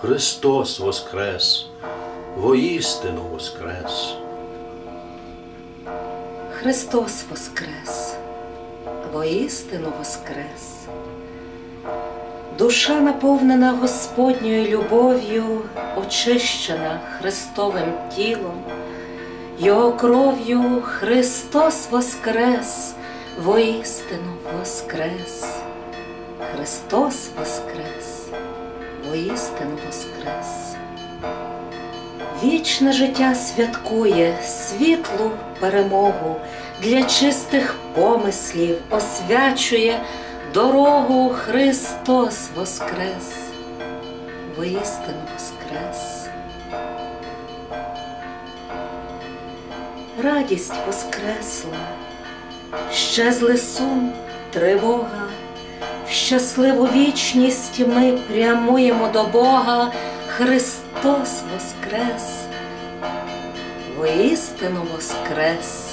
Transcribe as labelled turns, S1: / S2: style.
S1: Христос воскрес, воістину воскрес.
S2: Христос воскрес, воістину воскрес. Душа, наповнена Господньою любов'ю, очищена Христовим тілом, Його кров'ю Христос воскрес, воістину воскрес. Христос воскрес, воістину воскрес. Вічне життя святкує світлу перемогу для чистих помислів, освячує дорогу Христос Воскрес, воістину Воскрес. Радість воскресла, щезли сум, тривога, щасливу вічність ми прямуємо до Бога. Христос Воскрес, воістину Воскрес.